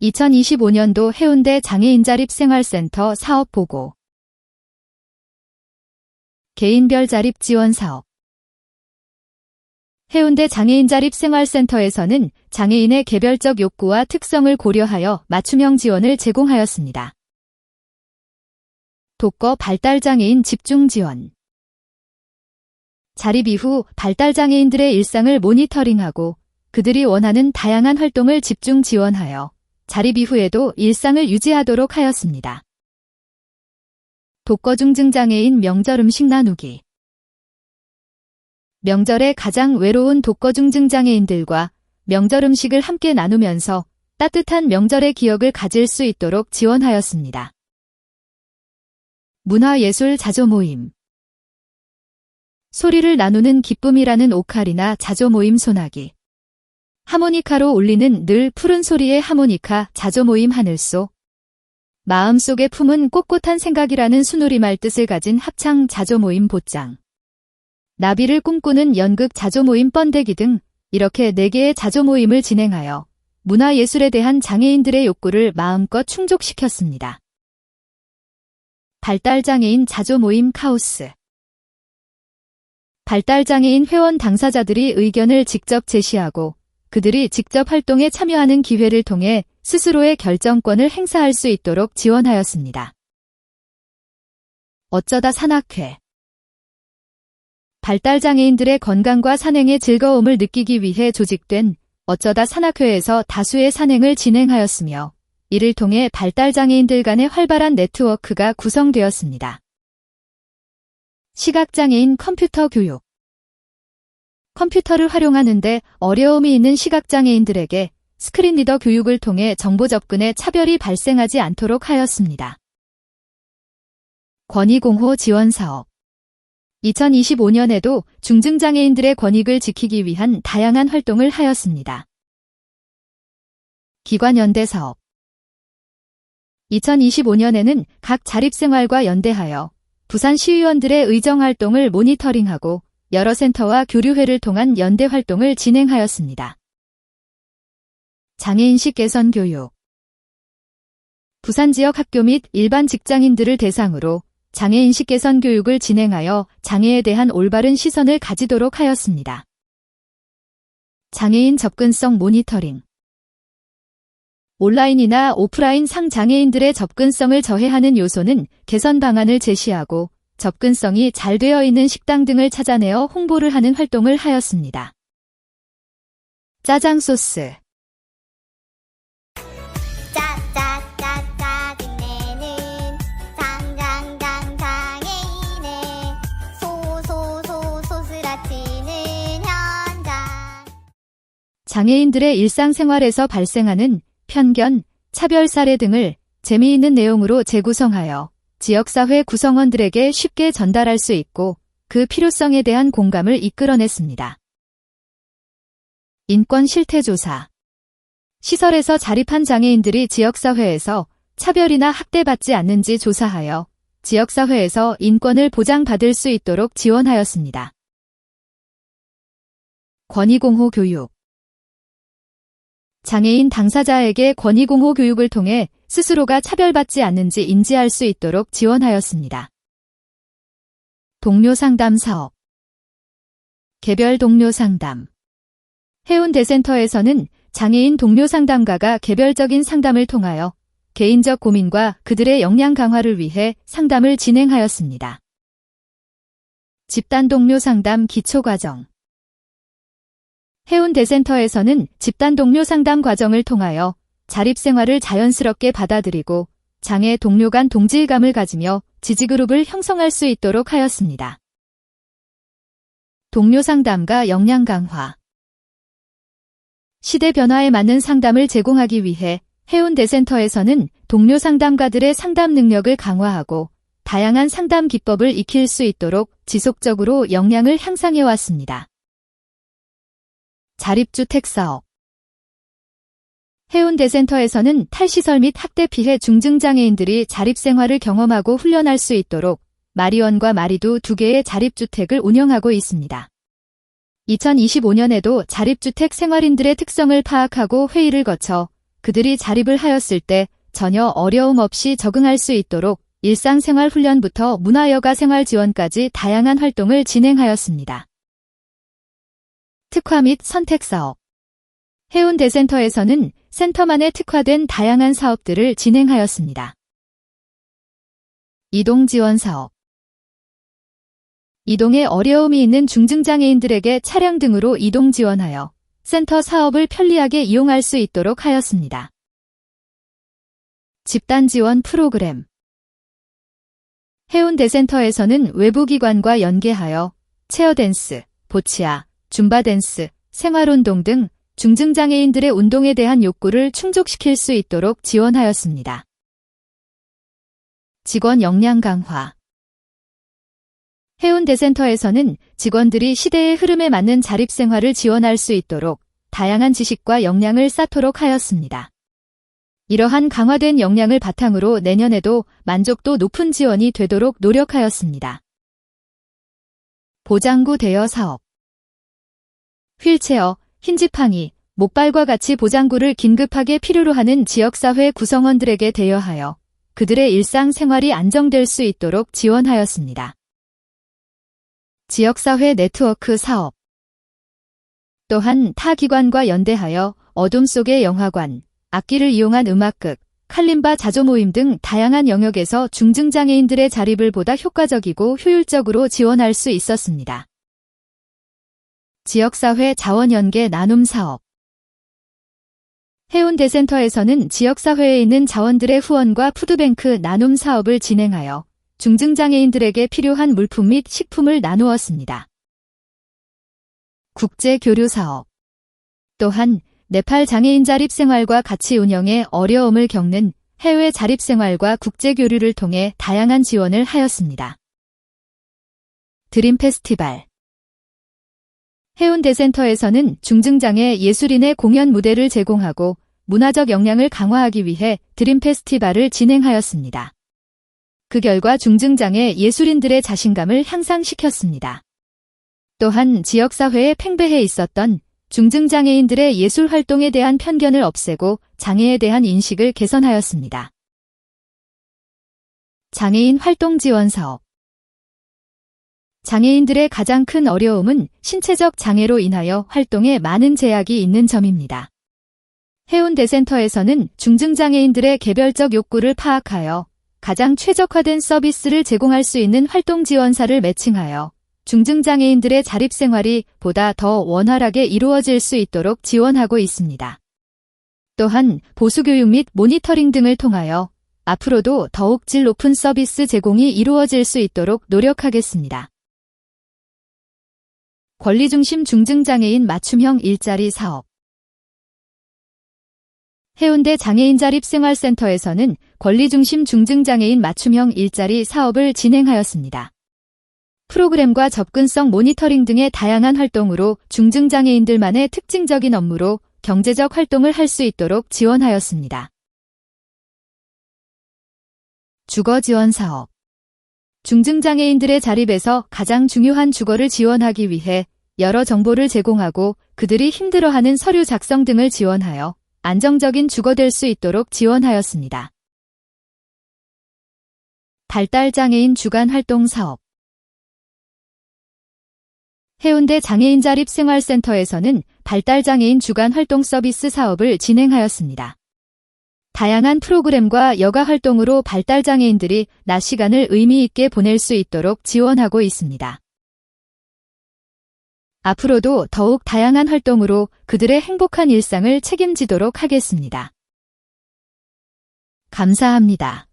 2025년도 해운대 장애인 자립생활센터 사업 보고. 개인별 자립 지원 사업. 해운대 장애인 자립생활센터에서는 장애인의 개별적 욕구와 특성을 고려하여 맞춤형 지원을 제공하였습니다. 독거 발달장애인 집중 지원. 자립 이후 발달장애인들의 일상을 모니터링하고 그들이 원하는 다양한 활동을 집중 지원하여 자립 이후에도 일상을 유지하도록 하였습니다. 독거중증장애인 명절 음식 나누기 명절에 가장 외로운 독거중증장애인들과 명절 음식을 함께 나누면서 따뜻한 명절의 기억을 가질 수 있도록 지원하였습니다. 문화예술 자조 모임 소리를 나누는 기쁨이라는 오카리나 자조 모임 소나기 하모니카로 울리는 늘 푸른 소리의 하모니카 자조 모임 하늘소. 마음속에 품은 꼿꼿한 생각이라는 순우리말 뜻을 가진 합창 자조 모임 보장. 나비를 꿈꾸는 연극 자조 모임 번데기 등 이렇게 4개의 자조 모임을 진행하여 문화예술에 대한 장애인들의 욕구를 마음껏 충족시켰습니다. 발달장애인 자조 모임 카오스. 발달장애인 회원 당사자들이 의견을 직접 제시하고 그들이 직접 활동에 참여하는 기회를 통해 스스로의 결정권을 행사할 수 있도록 지원하였습니다. 어쩌다 산악회 발달장애인들의 건강과 산행의 즐거움을 느끼기 위해 조직된 어쩌다 산악회에서 다수의 산행을 진행하였으며 이를 통해 발달장애인들 간의 활발한 네트워크가 구성되었습니다. 시각장애인 컴퓨터 교육 컴퓨터를 활용하는데 어려움이 있는 시각장애인들에게 스크린 리더 교육을 통해 정보 접근에 차별이 발생하지 않도록 하였습니다. 권익공호 지원 사업 2025년에도 중증장애인들의 권익을 지키기 위한 다양한 활동을 하였습니다. 기관연대 사업 2025년에는 각 자립생활과 연대하여 부산 시의원들의 의정활동을 모니터링하고 여러 센터와 교류회를 통한 연대 활동을 진행하였습니다. 장애인식 개선 교육 부산 지역 학교 및 일반 직장인들을 대상으로 장애인식 개선 교육을 진행하여 장애에 대한 올바른 시선을 가지도록 하였습니다. 장애인 접근성 모니터링 온라인이나 오프라인 상장애인들의 접근성을 저해하는 요소는 개선 방안을 제시하고 접근성이 잘 되어 있는 식당 등을 찾아내어 홍보를 하는 활동을 하였습니다. 짜장 소스. 짜짜짜짜 빛내는 장장장 장애인의 소소소 소스라치는 현장. 장애인들의 일상생활에서 발생하는 편견, 차별 사례 등을 재미있는 내용으로 재구성하여 지역사회 구성원들에게 쉽게 전달할 수 있고 그 필요성에 대한 공감을 이끌어냈습니다. 인권 실태조사 시설에서 자립한 장애인들이 지역사회에서 차별이나 학대받지 않는지 조사하여 지역사회에서 인권을 보장받을 수 있도록 지원하였습니다. 권익공호 교육 장애인 당사자에게 권익공호 교육을 통해 스스로가 차별받지 않는지 인지할 수 있도록 지원하였습니다. 동료 상담 사업 개별 동료 상담 해운대센터에서는 장애인 동료 상담가가 개별적인 상담을 통하여 개인적 고민과 그들의 역량 강화를 위해 상담을 진행하였습니다. 집단 동료 상담 기초과정 해운 대센터에서는 집단 동료 상담 과정을 통하여 자립생활을 자연스럽게 받아들이고 장애 동료 간 동질감을 가지며 지지그룹을 형성할 수 있도록 하였습니다. 동료 상담과 역량 강화 시대 변화에 맞는 상담을 제공하기 위해 해운대센터에서는 동료 상담가들의 상담 능력을 강화하고 다양한 상담 기법을 익힐 수 있도록 지속적으로 역량을 향상해 왔습니다. 자립주택 사업 해운대센터에서는 탈시설 및 학대 피해 중증장애인들이 자립생활을 경험하고 훈련할 수 있도록 마리원과 마리두 두 개의 자립주택을 운영하고 있습니다. 2025년에도 자립주택 생활인들의 특성을 파악하고 회의를 거쳐 그들이 자립을 하였을 때 전혀 어려움 없이 적응할 수 있도록 일상생활 훈련부터 문화여가 생활 지원까지 다양한 활동을 진행하였습니다. 특화 및 선택 사업 해운대센터에서는 센터만에 특화된 다양한 사업들을 진행하였습니다. 이동 지원 사업 이동에 어려움이 있는 중증장애인들에게 차량 등으로 이동 지원하여 센터 사업을 편리하게 이용할 수 있도록 하였습니다. 집단 지원 프로그램 해운대센터에서는 외부기관과 연계하여 체어댄스, 보치아, 줌바 댄스, 생활 운동 등 중증장애인들의 운동에 대한 욕구를 충족시킬 수 있도록 지원하였습니다. 직원 역량 강화 해운대센터에서는 직원들이 시대의 흐름에 맞는 자립생활을 지원할 수 있도록 다양한 지식과 역량을 쌓도록 하였습니다. 이러한 강화된 역량을 바탕으로 내년에도 만족도 높은 지원이 되도록 노력하였습니다. 보장구 대여 사업 휠체어, 흰지팡이, 목발과 같이 보장구를 긴급하게 필요로 하는 지역사회 구성원들에게 대여하여 그들의 일상 생활이 안정될 수 있도록 지원하였습니다. 지역사회 네트워크 사업 또한 타 기관과 연대하여 어둠 속의 영화관, 악기를 이용한 음악극, 칼림바 자조 모임 등 다양한 영역에서 중증장애인들의 자립을 보다 효과적이고 효율적으로 지원할 수 있었습니다. 지역사회 자원 연계 나눔 사업 해운대센터에서는 지역사회에 있는 자원들의 후원과 푸드뱅크 나눔 사업을 진행하여 중증장애인들에게 필요한 물품 및 식품을 나누었습니다. 국제교류 사업 또한 네팔 장애인 자립 생활과 같이 운영에 어려움을 겪는 해외 자립 생활과 국제교류를 통해 다양한 지원을 하였습니다. 드림 페스티벌 해운대센터에서는 중증장애 예술인의 공연 무대를 제공하고 문화적 역량을 강화하기 위해 드림 페스티벌을 진행하였습니다. 그 결과 중증장애 예술인들의 자신감을 향상시켰습니다. 또한 지역사회에 팽배해 있었던 중증장애인들의 예술 활동에 대한 편견을 없애고 장애에 대한 인식을 개선하였습니다. 장애인 활동 지원 사업 장애인들의 가장 큰 어려움은 신체적 장애로 인하여 활동에 많은 제약이 있는 점입니다. 해운대센터에서는 중증장애인들의 개별적 욕구를 파악하여 가장 최적화된 서비스를 제공할 수 있는 활동 지원사를 매칭하여 중증장애인들의 자립생활이 보다 더 원활하게 이루어질 수 있도록 지원하고 있습니다. 또한 보수교육 및 모니터링 등을 통하여 앞으로도 더욱 질 높은 서비스 제공이 이루어질 수 있도록 노력하겠습니다. 권리중심 중증장애인 맞춤형 일자리 사업 해운대 장애인 자립생활센터에서는 권리중심 중증장애인 맞춤형 일자리 사업을 진행하였습니다. 프로그램과 접근성 모니터링 등의 다양한 활동으로 중증장애인들만의 특징적인 업무로 경제적 활동을 할 수 있도록 지원하였습니다. 주거 지원 사업 중증장애인들의 자립에서 가장 중요한 주거를 지원하기 위해 여러 정보를 제공하고 그들이 힘들어하는 서류 작성 등을 지원하여 안정적인 주거 될 수 있도록 지원하였습니다. 발달장애인 주간 활동 사업 해운대 장애인 자립 생활센터에서는 발달장애인 주간 활동 서비스 사업을 진행하였습니다. 다양한 프로그램과 여가 활동으로 발달장애인들이 낮 시간을 의미 있게 보낼 수 있도록 지원하고 있습니다. 앞으로도 더욱 다양한 활동으로 그들의 행복한 일상을 책임지도록 하겠습니다. 감사합니다.